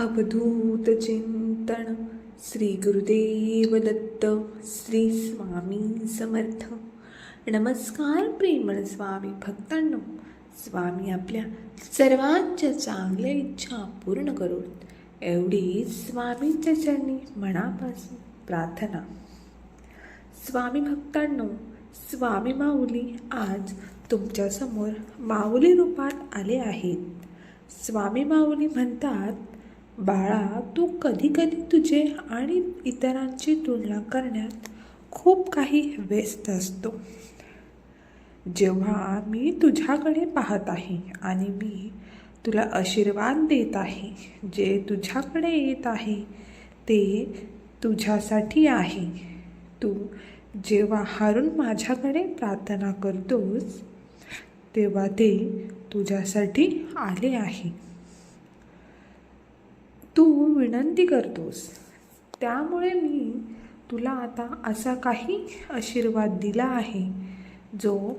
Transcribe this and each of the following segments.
अवधूत चिंतन श्री गुरुदेव दत्त श्री स्वामी समर्थ. नमस्कार प्रेमळ स्वामी भक्तांनो. स्वामी आपल्या सर्वांच्या चांगल्या इच्छा पूर्ण करून एवढी स्वामींच्या चरणी मनापासून प्रार्थना. स्वामी भक्तांनो स्वामी माऊली आज तुमच्यासमोर माऊली रूपात आले आहेत. स्वामी माऊली म्हणतात बाळा तू कधी कधी तुझे आणि इतरांची तुलना करण्यात खूप काही व्यस्त असतो. जेव्हा मी तुझ्याकडे पाहत आहे आणि मी तुला आशीर्वाद देत आहे जे तुझ्याकडे येत आहे ते तुझ्यासाठी आहे. तू जेव्हा हारून माझ्याकडे प्रार्थना करतोस तेव्हा ते तुझ्यासाठी आले आहे. तू विनंती करतोस. त्यामुळे मी तुला आता असा काही आशीर्वाद दिला आहे जो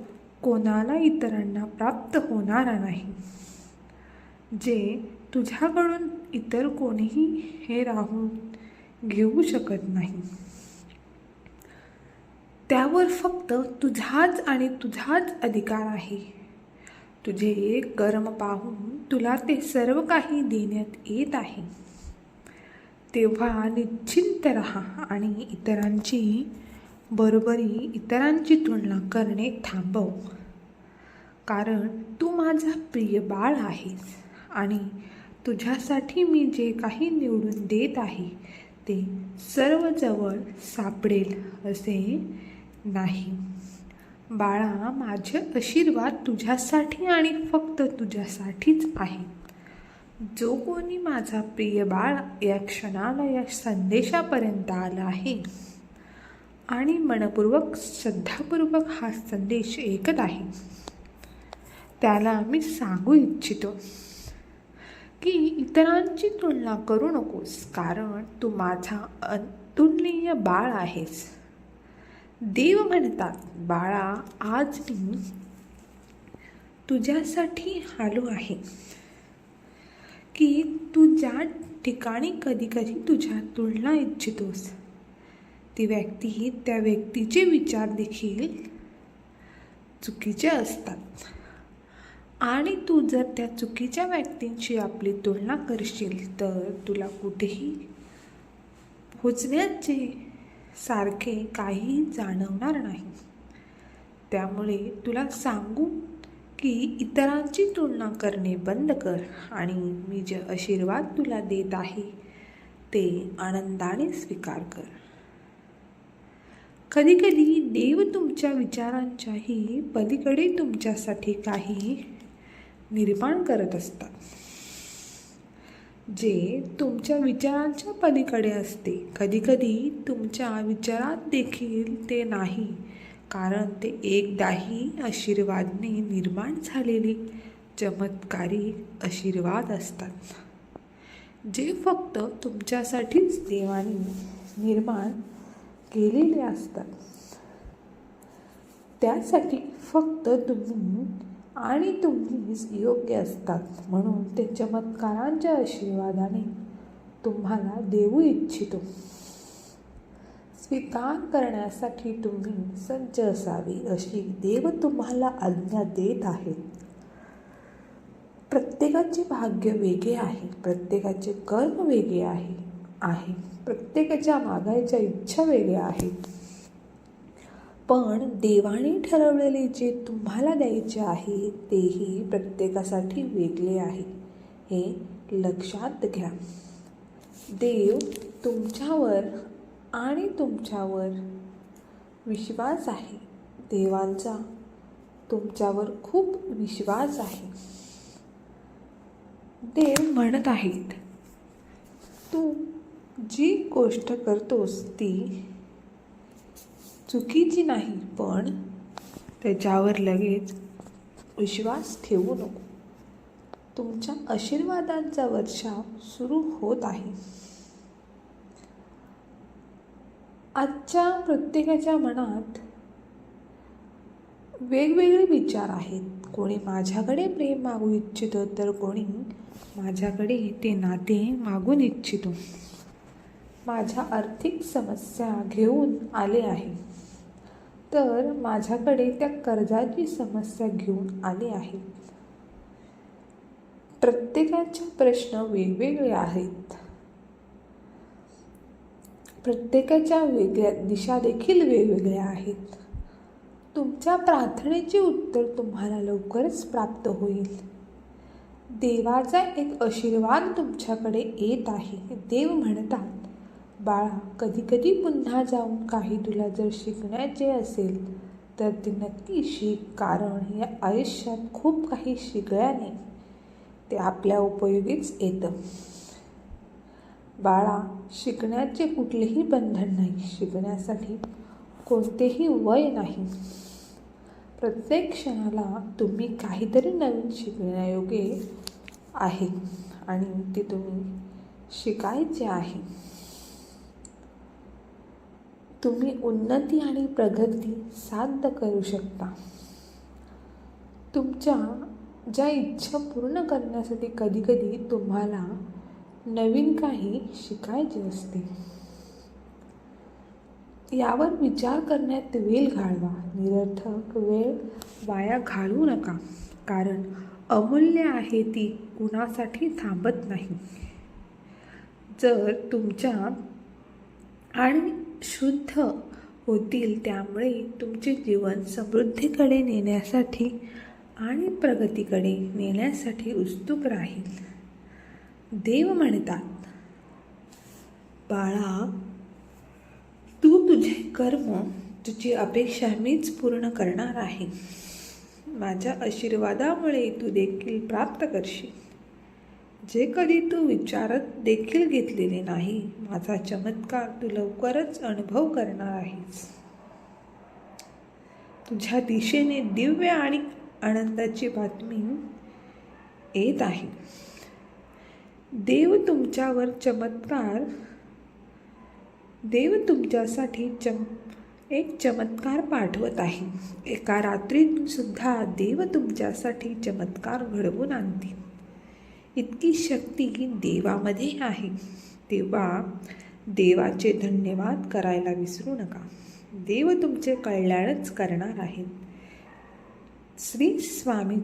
कोणाला इतरांना प्राप्त होणारा नाही. जे तुझ्याकडून इतर कोणीही हे राहून घेऊ शकत नाही. त्यावर फक्त तुझाच आणि तुझाच अधिकार आहे. तुझे कर्म पाहून तुला ते सर्व काही देण्यात येत आहे. तेव्हा निश्चिंत राहा आणि इतरांची बरोबरी इतरांची तुलना करणे थांबव. कारण तू माझा प्रिय बाळ आहेस आणि तुझ्यासाठी मी जे काही निवडून देत आहे ते सर्व जवळ सापडेल असे नाही. बाळा माझे आशीर्वाद तुझ्यासाठी आणि फक्त तुझ्यासाठीच आहे जो कोणी माझा प्रिय बाळ या क्षणाला या संदेशापर्यंत आला आहे. आणि मनपूर्वक श्रद्धापूर्वक हा संदेश ऐकत आहे. त्याला मी सांगू इच्छितो की इतरांची तुलना करू नकोस कारण तू माझा अतुलनीय बाळ आहेस. देव म्हणतात बाळा आज मी तुझ्यासाठी आलो आहे. की तू ज्या ठिकाणी कधी कधी तुझ्या तुलना इच्छितोस ती व्यक्ती त्या व्यक्तीचे विचार देखील चुकीचे असतात. आणि तू जर त्या चुकीच्या व्यक्तींशी आपली तुलना करशील तर तुला कुठेही पोचण्याचे सारखे काहीही जाणवणार नाही. त्यामुळे तुला सांगू की इतरांची तुलना करणे बंद कर आणि मी जे आशीर्वाद तुला देत आहे ते आनंदाने स्वीकार कर. कधीकधी देव तुमच्या विचारांच्याही पलीकडे तुमच्यासाठी काही निर्माण करत असतात. जे तुमच्या विचारांच्या पलीकडे असते. कधीकधी तुमच्या विचारात देखील ते नाही. कारण ते एकदाही आशीर्वादने निर्माण झालेले चमत्कारी आशीर्वाद असतात. जे फक्त तुमच्यासाठीच देवाने निर्माण केलेले असतात त्यासाठी फक्त तुम्ही आणि तुम्हीच योग्य असतात. म्हणून ते चमत्कारांच्या आशीर्वादाने तुम्हाला देऊ इच्छितो. स्वीकार करण्यासाठी तुम्ही सज्ज असावी अशी देव तुम्हाला आज्ञा देत आहेत. प्रत्येकाचे भाग्य वेगळे आहे प्रत्येकाचे कर्म वेगळे आहे आहे. प्रत्येकाच्या मागायच्या इच्छा वेगळ्या आहेत. पण देवाने ठरवलेले जे तुम्हाला द्यायचे आहे तेही प्रत्येकासाठी वेगळे आहे. हे लक्षात घ्या. देव तुमच्यावर आणि तुमच्यावर विश्वास आहे. देवांचा तुमच्यावर खूप विश्वास आहे. देव म्हणत आहेत तू जी गोष्ट करतोस ती चुकीची नाही पण त्याच्यावर लगेच विश्वास ठेवू नको. तुमच्या आशीर्वादांचा वर्षाव सुरू होत आहे. आजच्या प्रत्येकाच्या मनात वेगवेगळे विचार आहेत. कोणी माझ्याकडे प्रेम मागू इच्छितो तर कोणी माझ्याकडे ते नाते मागून इच्छितो. माझ्या आर्थिक समस्या घेऊन आले आहे. तर माझ्याकडे त्या कर्जाची समस्या घेऊन आले आहे. प्रत्येकाचे प्रश्न वेगवेगळे आहेत. प्रत्येकाच्या वेगळ्या दिशा देखील वेगवेगळ्या आहेत. तुमच्या प्रार्थनेचे उत्तर तुम्हाला लवकरच प्राप्त होईल. देवाचा एक आशीर्वाद तुमच्याकडे येत आहे देव म्हणतात. बाळा कधी कधी पुन्हा जाऊन काही तुला जर शिकण्याचे असेल तर ते नक्की शिक कारण या आयुष्यात खूप काही शिकल्याने ते आपल्या उपयोगीच येतं. बाळा शिकण्याचे कुठलेही बंधन नाही. शिकण्यासाठी कोणतेही वय नाही. प्रत्येक क्षणाला तुम्ही काहीतरी नवीन शिकण्यायोगे आहे आणि ते तुम्ही शिकायचे आहे. तुम्ही उन्नती आणि प्रगती साध्य करू शकता. तुमच्या ज्या इच्छा पूर्ण करण्यासाठी कधीकधी तुम्हाला नवीन काही शिकायचे असते. यावर विचार करण्यात वेळ घालवा. निरर्थक वेळ वाया घालवू नका. कारण अमूल्य आहे ती कुणासाठी थांबत नाही. जर तुमच्या आणि शुद्ध होतील त्यामुळे तुमचे जीवन समृद्धीकडे नेण्यासाठी आणि प्रगतीकडे नेण्यासाठी उत्सुक राहील. देव म्हणतात. बाळा तू तुझे कर्म तुझी अपेक्षा मीच पूर्ण करणार आहे. माझ्या आशीर्वादामुळे तू देखील प्राप्त करशील. जे कधी तू विचारत देखील घेतलेले नाही माझा चमत्कार तू लवकरच अनुभव करणार आहेस. तुझ्या दिशेने दिव्य आणि आनंदाची बातमी येत आहे. देव तुमच्यावर चमत्कार देव तुमच्यासाठी चम एक चमत्कार पाठवत आहे. एका रात्रीत सुद्धा देव तुमच्यासाठी चमत्कार घडवून आणतील. इतकी शक्ती देवामध्ये आहे. तेव्हा देवाचे धन्यवाद करायला विसरू नका. देव तुमचे कल्याणच करणार आहेत. श्री स्वामी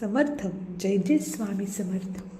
समर्थ जय जय स्वामी समर्थ.